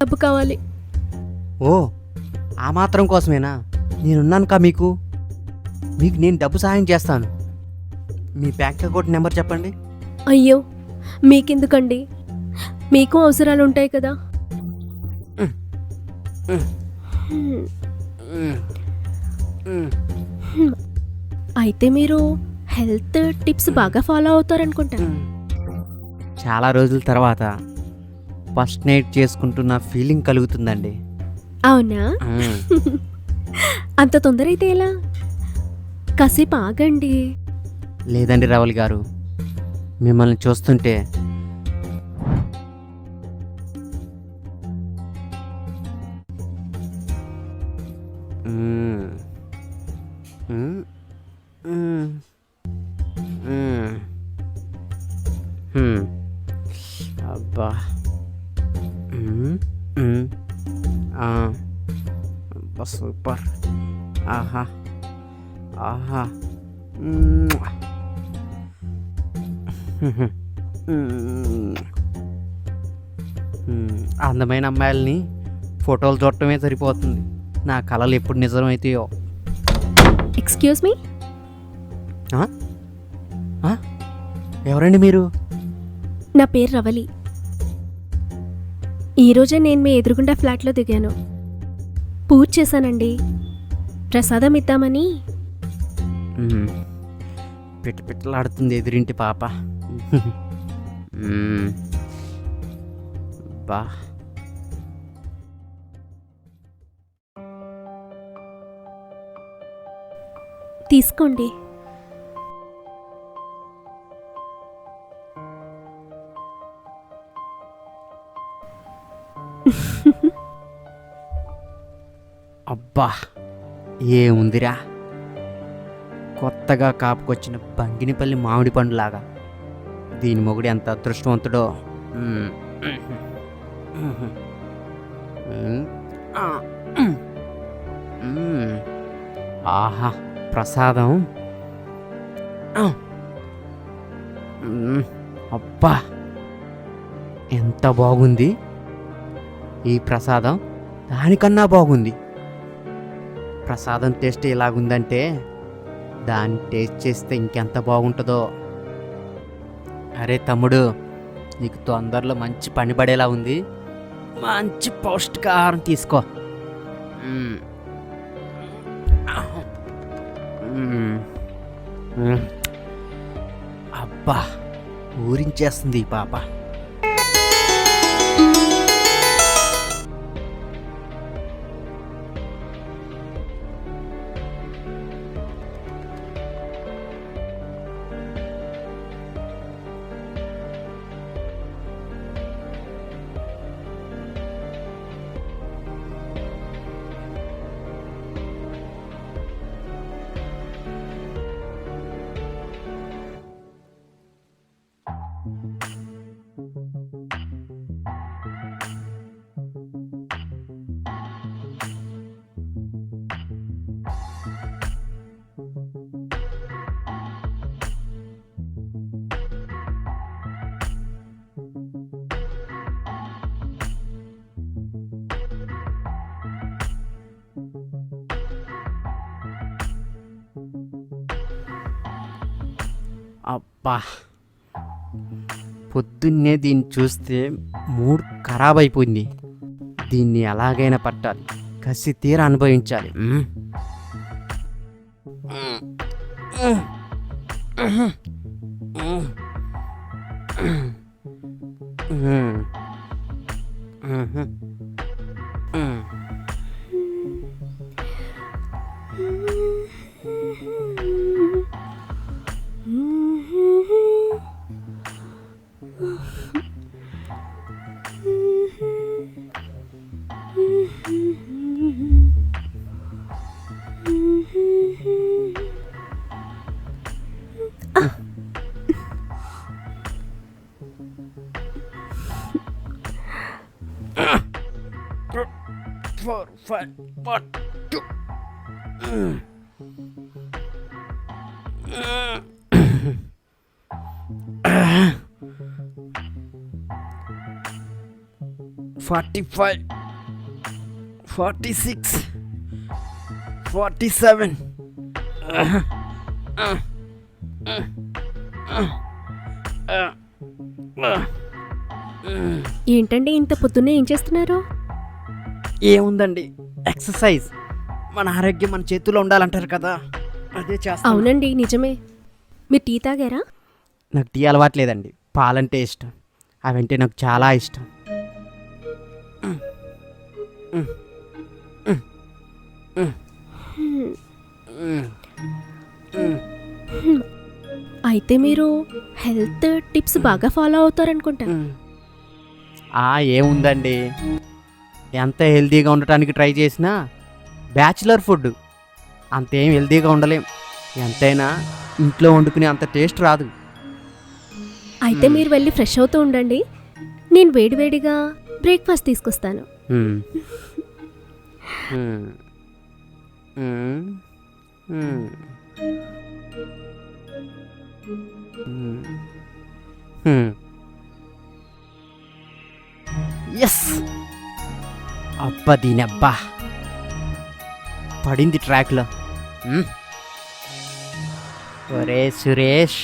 డబ్బు కావాలి. ఓ ఆ మాత్రం కోసమేనా? నేనున్నాను కా మీకు? మీకు నేను డబ్బు సహాయం చేస్తాను. మీ బ్యాంక్ అకౌంట్ నెంబర్ చెప్పండి. అయ్యో మీకెందుకండి? మీకు అవసరాలు ఉంటాయి కదా అయితే మీరు హెల్త్ టిప్స్ బాగా ఫాలో అవుతారనుకుంటా. చాలా రోజుల తర్వాత ఫస్ట్ నైట్ చేసుకుంటున్న ఫీలింగ్ కలుగుతుందండి. అవునా? అంత తొందర అయితే ఎలా? కాసేపు ఆగండి. లేదండి రావుల్ గారు. మిమ్మల్ని చూస్తుంటే అందమైన అమ్మాయిల్ని ఫోటోలు చూడటమే సరిపోతుంది. నా కళలు ఎప్పుడు నిజమైతాయో. Excuse me? ఎవరండి మీరు? నా పేరు రవలి. ఈరోజే నేను మీ ఎదురుగుండా ఫ్లాట్లో దిగాను. పూజ చేశానండి. ప్రసాదం ఇద్దామని. పిట్ట పిట్టలాడుతుంది ఎదురింటి పాప. బా. తీసుకోండి. అబ్బా ఏముందిరా? కొత్తగా కాపుకొచ్చిన బంగినిపల్లి మామిడి పండులాగా. దీని మొగుడు ఎంత అదృష్టవంతుడో. ఆహా ప్రసాదం? అబ్బా! ఎంత బాగుంది. ఈ ప్రసాదం దానికన్నా బాగుంది. ప్రసాదం టేస్ట్ ఎలాగుందంటే దాన్ని టేస్ట్ చేస్తే ఇంకెంత బాగుంటుందో. అరే తమ్ముడు నీకు తొందరలో మంచి పని పడేలా ఉంది. మంచి పౌష్టికాహారం తీసుకో. అబ్బా ఊరించేస్తుంది ఈ పాప. అబ్బా పొద్దున్నే దీన్ని చూస్తే మూడ్ ఖరాబ్ అయిపోయింది. దీన్ని ఎలాగైనా పట్టాలి. కసి తీర అనుభవించాలి. Four five one, two. Forty five forty six forty seven ఏంటండి ఇంత పొద్దున్నే ఏం చేస్తున్నారు? ఏముందండి? ఎక్సర్సైజ్ మన ఆరోగ్యం మన చేతిలో ఉండాలంటారు కదా. అదే చేస్తా అవునండి నిజమే. మీరు టీ తాగారా? నాకు టీ అలవాట్లేదండి పాలంటే ఇష్టం. అవంటే నాకు చాలా ఇష్టం. అయితే మీరు హెల్త్ టిప్స్ బాగా ఫాలో అవుతారనుకుంటా. ఏముందండి? ఎంత హెల్తీగా ఉండటానికి ట్రై చేసినా బ్యాచులర్ ఫుడ్ అంతేం హెల్తీగా ఉండలేం ఎంతైనా ఇంట్లో వండుకునే అంత టేస్ట్ రాదు అయితే మీరు వెళ్ళి ఫ్రెష్ అవుతూ ఉండండి నేను వేడివేడిగా బ్రేక్ఫాస్ట్ తీసుకొస్తాను. ఎస్ అబ్బా దీనబ్బా. పడింది ట్రాక్లో. ఒరే సురేష్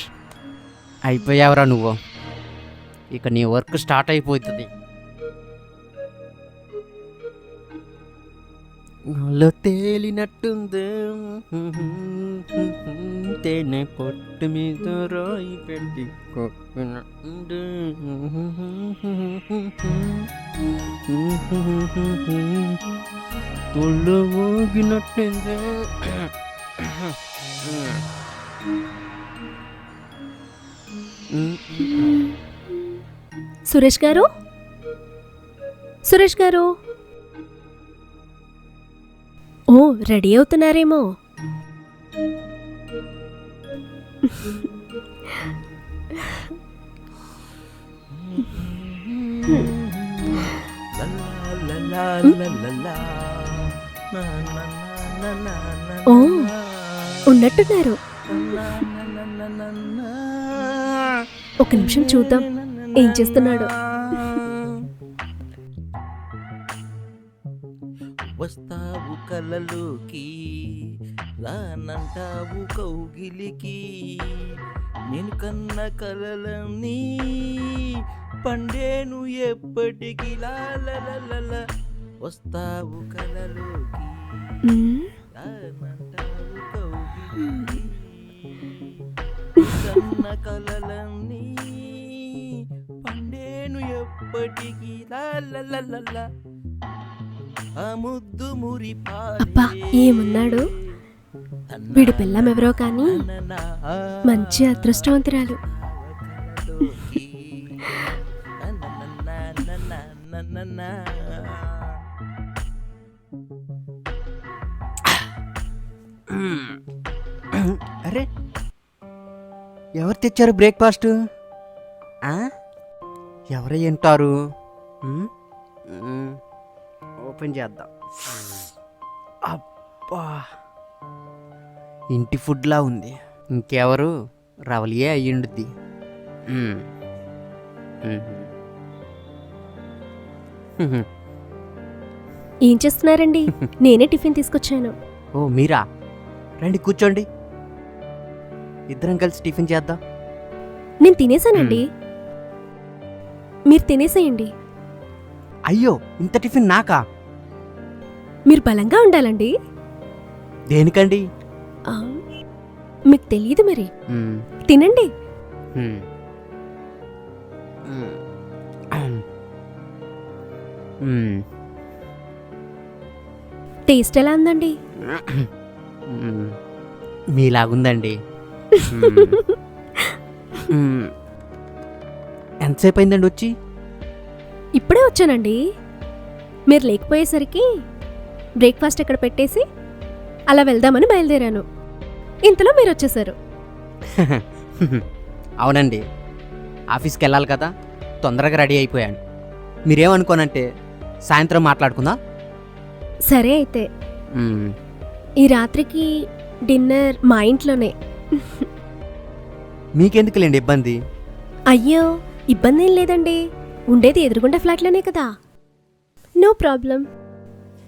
అయిపోయావురా నువ్వు. ఇక నీ వర్క్ స్టార్ట్ అయిపోతుంది. నాలో తేలినట్టుంది తేనె పొట్టు మీద రాయి పెట్టి కొప్పినట్టుంది. ఒళ్ళు ఊగినట్టుంది సురేష్ గారు సురేష్ గారు ఓ రెడీ అవుతున్నారేమో. ఓ ఉన్నట్టున్నారు. ఒక నిమిషం చూద్దాం. ఏం చేస్తున్నాడో? కలలోకి రానంటావు కౌగిలికి. నేను కన్న కలలన్నీ పండేను ఎప్పటికి. లాలల వస్తావు కలలోకి రానంటావు కౌగిలికి. కన్న కలలన్నీ పండేను ఎప్పటికి. లాలలల అబ్బా ఏమున్నాడు వీడు పిల్లం ఎవరో కానీ మంచి అదృష్టవంతురాలు అరే ఎవరు తెచ్చారు బ్రేక్ఫాస్ట్ ఆ? ఎవరు? మ్. ఓపెన్ చేద్దాం. అబ్బా. ఇంటి ఫుడ్లా ఉంది. ఇంకెవరు? రవలియే అయ్యుండుద్ది. ఏం చేస్తున్నారండి? నేనే టిఫిన్ తీసుకొచ్చాను. ఓ మీరా? రండి కూర్చోండి. ఇద్దరం కలిసి టిఫిన్ చేద్దాం. నేను తినేసానండి. మీరు తినేసేయండి. అయ్యో ఇంత టిఫిన్ నాకా? మీరు బలంగా ఉండాలండి దేనికండి ఆ, మీకు తెలియదు మరి మ్మ్. తినండి మ్మ్. మ్మ్. మ్మ్. టేస్ట్ ఎలా ఉందండి మ్మ్. మీలాగుందండి మ్మ్. మ్మ్. ఎంతసేపు అయిందండి వచ్చి ఇప్పుడే వచ్చానండి మీరు లేకపోయేసరికి బ్రేక్ఫాస్ట్ ఇక్కడ పెట్టేసి అలా వెళ్దామని బయలుదేరాను. ఇంతలో మీరు వచ్చేసారు. అవునండి. ఆఫీస్కి వెళ్ళాలి కదా. తొందరగా రెడీ అయిపోయాను. మీరేమనుకోనంటే సాయంత్రం మాట్లాడుకుందా? సరే అయితే. ఈ రాత్రికి డిన్నర్ మా ఇంట్లోనే. మీకెందుకులేండి ఇబ్బంది? అయ్యో ఇబ్బంది ఏం లేదండి. ఉండేది ఎదురుగుండా ఫ్లాట్లోనే కదా. No problem.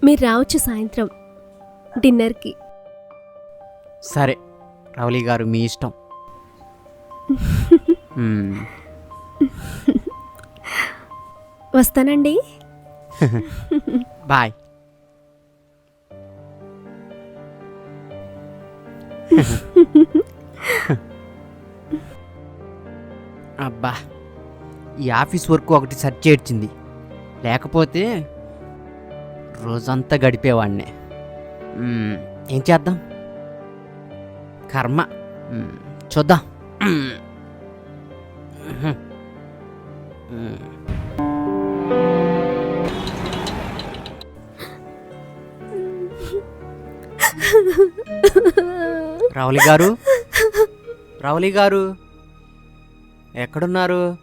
మీరు రావచ్చు సాయంత్రం డిన్నర్కి. సరే రవలి గారు మీ ఇష్టం. మ్మ్. వస్తానండి. బాయ్. అబ్బా ఈ ఆఫీస్ వర్క్ ఒకటి సెర్చ్ చేర్చింది. లేకపోతే రోజంతా గడిపేవాడినే. ఏం చేద్దాం? కర్మ. చూద్దాం. మ్మ్. రావులి గారు? రావులి గారు? ఎక్కడున్నారు?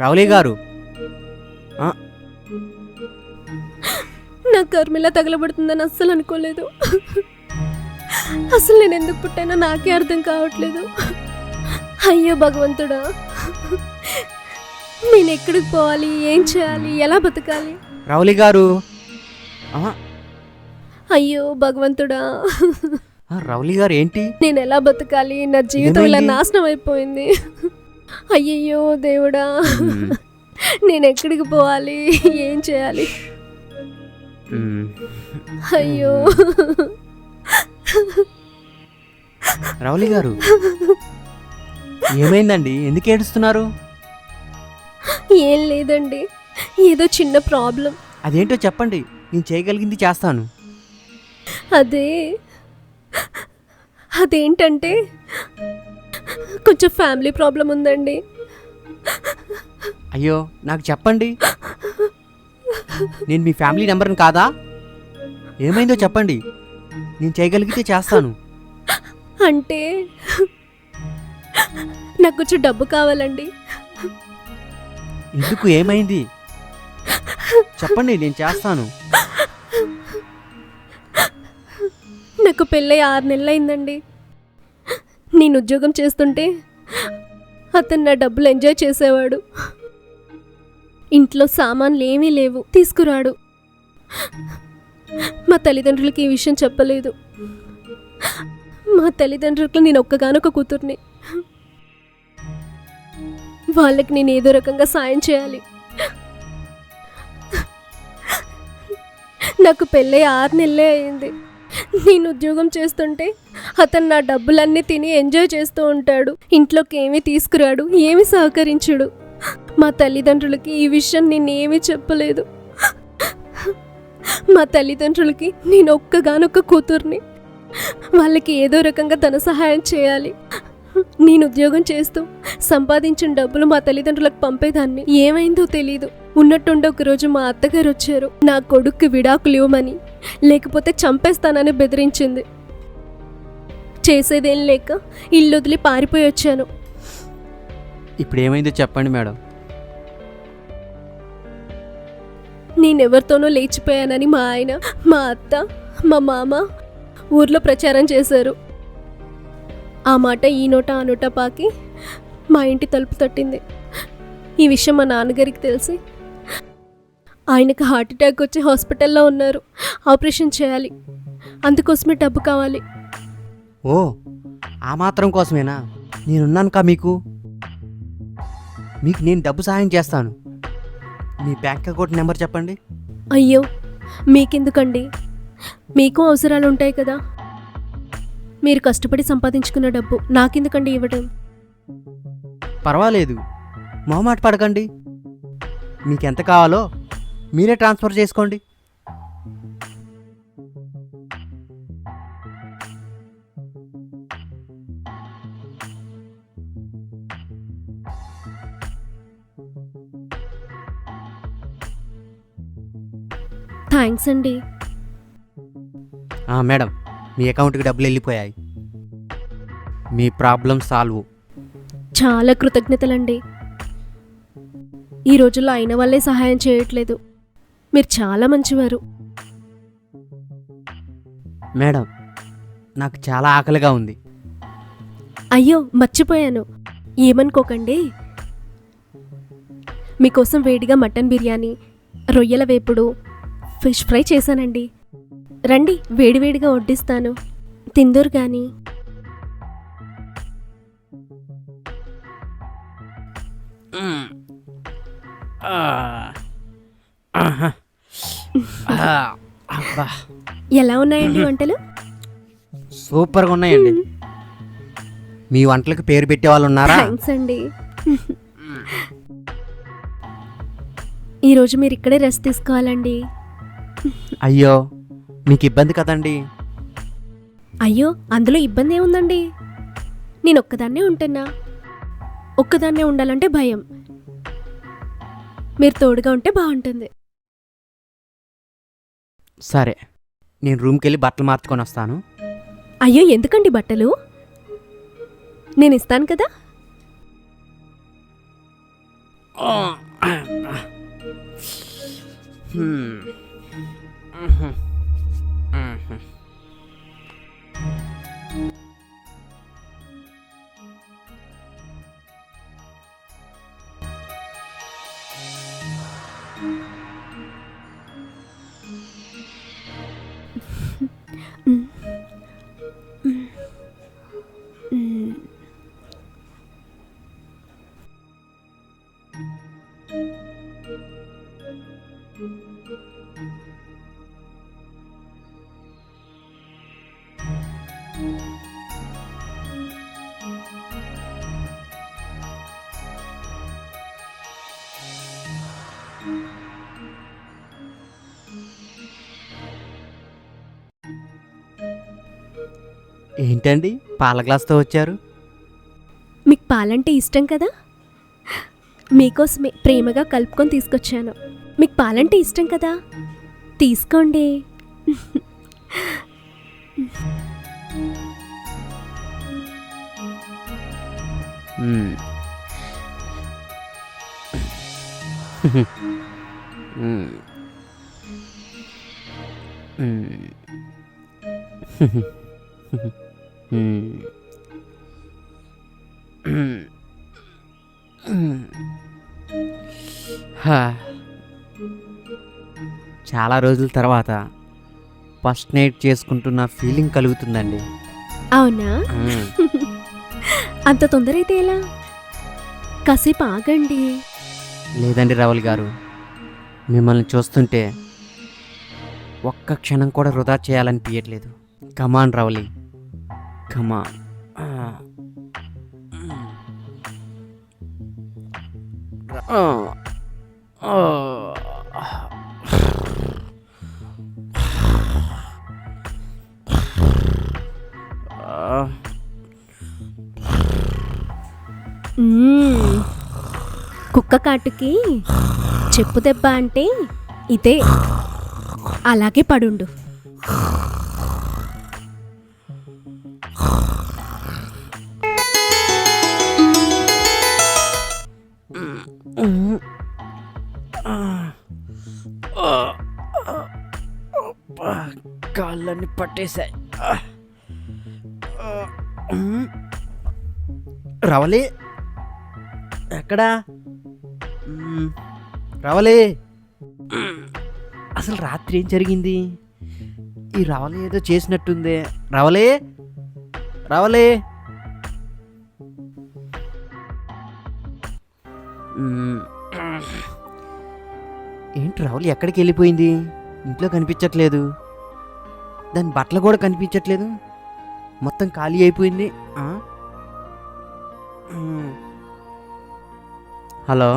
రావులి గారు? నా కర్మిలా తగలబడుతుందని అస్సలు అనుకోలేదు. అసలు నేను ఎందుకు పుట్టానో నాకే అర్థం కావట్లేదు. అయ్యో భగవంతుడా. నేను ఎక్కడికి పోవాలి? ఏం చేయాలి? ఎలా బతకాలి? రావులి గారు. అయ్యో భగవంతుడా. ఆ, రావులి గారు ఏంటి? నేను ఎలా బతకాలి? నా జీవితం ఇలా? నాశనం అయిపోయింది. అయ్యయ్యో దేవుడా. నేను ఎక్కడికి పోవాలి? ఏం చేయాలి. అయ్యో. రావులి గారు ఏమైందండి? ఎందుకు ఏడుస్తున్నారు? ఏం లేదండి. ఏదో చిన్న ప్రాబ్లం. అదేంటో చెప్పండి. నేను చేయగలిగింది చేస్తాను. అదే. అదేంటంటే కొంచెం ఫ్యామిలీ ప్రాబ్లం ఉందండి. అయ్యో నాకు చెప్పండి. నేను మీ ఫ్యామిలీ నెంబర్ని కాదా? ఏమైందో చెప్పండి. నేను చేయగలిగితే చేస్తాను. అంటే నాకు కొంచెం డబ్బు కావాలండి. ఎందుకు ఏమైంది? చెప్పండి నేను చేస్తాను. నాకు పెళ్ళై ఆరు నెలలు అయిందండి నేను ఉద్యోగం చేస్తుంటే అతను నా డబ్బులు ఎంజాయ్ చేసేవాడు. ఇంట్లో సామాన్లు ఏమీ లేవు. తీసుకురాడు. మా తల్లిదండ్రులకి ఈ విషయం చెప్పలేదు. మా తల్లిదండ్రులకు నేను ఒక్కగానొక కూతుర్ని. వాళ్ళకి నేను ఏదో రకంగా సాయం చేయాలి. నాకు పెళ్ళి ఆరు నెలలే అయింది. నేను ఉద్యోగం చేస్తుంటే అతను నా డబ్బులన్నీ తిని ఎంజాయ్ చేస్తూ ఉంటాడు. ఇంట్లోకి ఏమీ తీసుకురాడు ఏమి సహకరించుడు. మా తల్లిదండ్రులకి ఈ విషయం నేనేమీ చెప్పలేదు. మా తల్లిదండ్రులకి నేను ఒక్కగానొక్క కూతుర్ని. వాళ్ళకి ఏదో రకంగా ధన సహాయం చేయాలి. నేను ఉద్యోగం చేస్తూ సంపాదించిన డబ్బులు మా తల్లిదండ్రులకు పంపేదాన్ని ఏమైందో తెలీదు. ఉన్నట్టుండి ఒకరోజు మా అత్తగారు వచ్చారు. నా కొడుక్కి విడాకులు ఇవ్వమని లేకపోతే చంపేస్తానని బెదిరించింది. చేసేదేం లేక ఇల్లు వదిలి పారిపోయి వచ్చాను. ఇప్పుడు ఏమైందో చెప్పండి మేడం. నేనెవరితోనో లేచిపోయానని మా ఆయన మా అత్త మా మామ ఊర్లో ప్రచారం చేశారు. ఆ మాట ఈ నోట ఆ నోట పాకి మా ఇంటి తలుపు తట్టింది. ఈ విషయం మా నాన్నగారికి తెలిసి ఆయనకు హార్ట్ అటాక్ వచ్చి హాస్పిటల్లో ఉన్నారు. ఆపరేషన్ చేయాలి. అందుకోసమే డబ్బు కావాలి. ఓ ఆ మాత్రం కోసమేనా? నేనున్నాను కా మీకు? మీకు నేను డబ్బు సహాయం చేస్తాను. మీ బ్యాంక్ అకౌంట్ నెంబర్ చెప్పండి. అయ్యో మీకెందుకండి? మీకు అవసరాలు ఉంటాయి కదా. మీరు కష్టపడి సంపాదించుకున్న డబ్బు నాకెందుకండి ఇవ్వడం పర్వాలేదు. మొహమాట పడకండి. మీకు ఎంత కావాలో మీరే ట్రాన్స్ఫర్ చేసుకోండి. థ్యాంక్స్ అండి. మేడం మీ అకౌంట్కి డబ్బులు వెళ్ళిపోయాయి. మీ ప్రాబ్లం సాల్వ్. చాలా కృతజ్ఞతలండి. ఈ రోజుల్లో అయిన వాళ్ళే సహాయం చేయట్లేదు. మీరు చాలా మంచివారు. మేడం నాకు చాలా ఆకలిగా ఉంది. అయ్యో మర్చిపోయాను. ఏమనుకోకండి. మీకోసం వేడిగా మటన్ బిర్యానీ రొయ్యల వేపుడు ఫిష్ ఫ్రై చేశానండి. రండి వేడివేడిగా వడ్డిస్తాను. తిందూరు. అబ్బా. ఎలా ఉన్నాయండి వంటలు? సూపర్గా ఉన్నాయండి. మీ వంటలకు పేరు పెట్టే వాళ్ళు ఉన్నారా? థ్యాంక్స్ అండి. ఈరోజు మీరు ఇక్కడే రెస్ట్ తీసుకోవాలండి. అయ్యో మీకు ఇబ్బంది కదండి. అయ్యో అందులో ఇబ్బంది ఏముందండి? నేను ఒక్కదాన్నే ఉంటున్నా ఒక్కదాన్నే ఉండాలంటే భయం. మీరు తోడుగా ఉంటే బాగుంటుంది. సరే నేను రూమ్కి వెళ్ళి బట్టలు మార్చుకొని వస్తాను. అయ్యో ఎందుకండి బట్టలు? నేను ఇస్తాను కదా హ్మ్. Mm-hmm. ఏంటండి? పాల గ్లాస్తో వచ్చారు. మీకు పాలంటే ఇష్టం కదా? మీకోసమే ప్రేమగా కలుపుకొని తీసుకొచ్చాను. మీకు పాలంటే ఇష్టం కదా? తీసుకోండి. మ్మ్. చాలా రోజుల తర్వాత ఫస్ట్ నైట్ చేసుకుంటున్న ఫీలింగ్ కలుగుతుందండి. అవునా. అంత తొందర అయితే ఎలా? కాసేపు ఆగండి. లేదండి రావుల్ గారు. మిమ్మల్ని చూస్తుంటే ఒక్క క్షణం కూడా వృధా చేయాలనిపించట్లేదు కమాన్ రవలి కమాన్ కుక్క కాటుకి చెప్పు దెబ్బ అంటే ఇదే. అలాగే పడుండు. కాళ్ళని పట్టేశాయి. రవలి ఎక్కడా? రావలే. అసలు రాత్రి ఏం జరిగింది? ఈ రవలి ఏదో చేసినట్టుంది. రావలే? రవలి? ఏంటి రవలి ఎక్కడికి వెళ్ళిపోయింది? ఇంట్లో కనిపించట్లేదు. దాని బట్టలు కూడా కనిపించట్లేదు. మొత్తం ఖాళీ అయిపోయింది. హలో?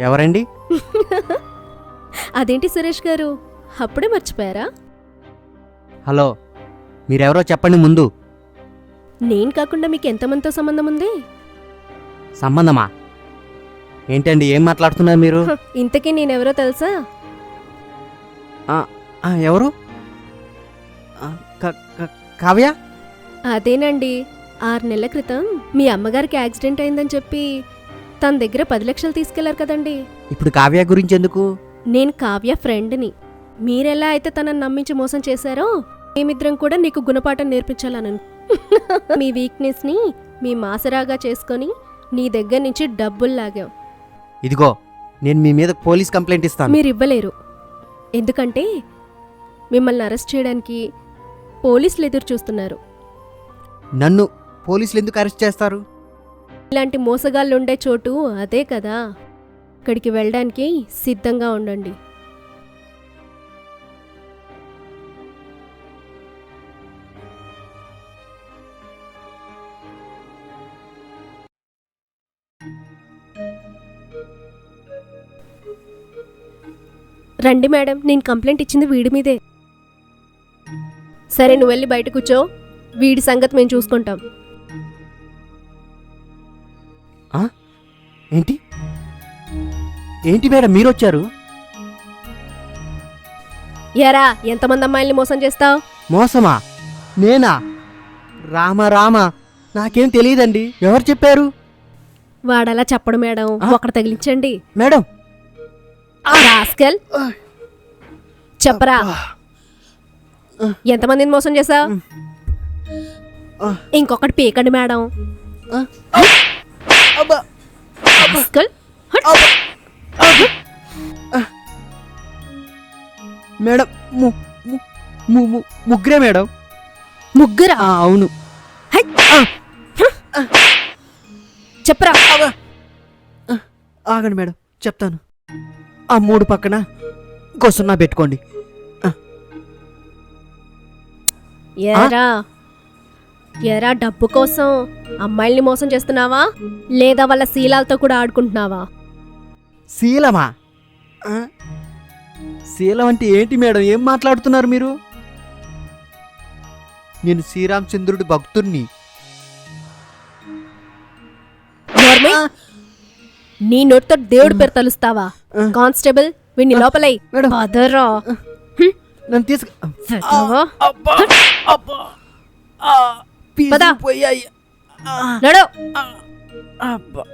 ఎవరండి? అదేంటి సురేష్ గారు? అప్పుడే మర్చిపోయారా? హలో మీరెవరో చెప్పండి ముందు. నేను కాకుండా మీకు ఎంతమందితో సంబంధం ఉంది? సంబంధమా? ఏంటండి ఏం మాట్లాడుతున్నారు మీరు? ఇంతకీ నేనెవరో తెలుసా? ఆ, ఎవరు? ఆ, క- క- కావ్య? అదేనండి ఆరు నెలల క్రితం మీ అమ్మగారికి యాక్సిడెంట్ అయిందని చెప్పి తన దగ్గర పది లక్షలు తీసుకెళ్ళారు కదండి. ఇప్పుడు కావ్య గురించి ఎందుకు? నేను కావ్య ఫ్రెండ్ని. మీరెలా అయితే తనని నమ్మించి మోసం చేశారో మేమిద్దరం కూడా నీకు గుణపాఠం నేర్పించాలను మీ వీక్నెస్ని మీ మాసరాగా చేసుకొని నీ దగ్గర నుంచి డబ్బులు లాగాం. ఇదిగో నేను మీ మీద పోలీస్ కంప్లైంట్ ఇస్తాను. మీరు ఇవ్వలేరు ఎందుకంటే మిమ్మల్ని అరెస్ట్ చేయడానికి పోలీసులు ఎదురు చూస్తున్నారు. నన్ను పోలీసులు ఎందుకు అరెస్ట్ చేస్తారు? ఇలాంటి మోసగాళ్ళు ఉండే చోటు అదే కదా. అక్కడికి వెళ్ళడానికి సిద్ధంగా ఉండండి. రండి మేడం నేను కంప్లైంట్ ఇచ్చింది వీడి మీదే. సరే నువ్వు వెళ్ళి బయట కూర్చో. వీడి సంగతి మేము చూసుకుంటాం. ఏంటి? ఏంటి మేడం మీరు వచ్చారు ఎరా ఎంతమంది అమ్మాయిల్ని మోసం చేస్తావు? మోసమా? నేనా? రామ రామ నాకేం తెలియదండి. ఎవరు చెప్పారు? వాడలా చెప్పడు మేడం? ఒకటి తగిలించండి. మేడం! రాస్కెల్! చెప్పరా? ఎంతమందిని మోసం చేసావు ఇంకొకటి పీకండి మేడం. అబ్బా! రాస్కెల్. మేడం ము- ము- ము- ము- ముగ్గురే మేడం ముగ్గురా? ఆ, అవును. హై. చెప్పరా? ఆగండి మేడం చెప్తాను. ఆ మూడు పక్కన గొసున్నా పెట్టుకోండి. ఎరా? ఎరా డబ్బు కోసం? అమ్మాయిల్ని మోసం చేస్తున్నావా? లేదా వాళ్ళ శీలాలతో కూడా ఆడుకుంటున్నావా? శీలమా? ఆ? శీలం అంటే ఏంటి మేడం? ఏం మాట్లాడుతున్నారు మీరు? నేను శ్రీరామచంద్రుడి నోర్మి నీ నోటితో దేవుడి పేరు తలుస్తావా. కానిస్టేబుల్ వీడిని లోపలై. మేడం. పదరా. నన్ను తీసుకు. అబ్బా అబ్బా. ఆ, పద. పోయాయి నడు. అబ్బా.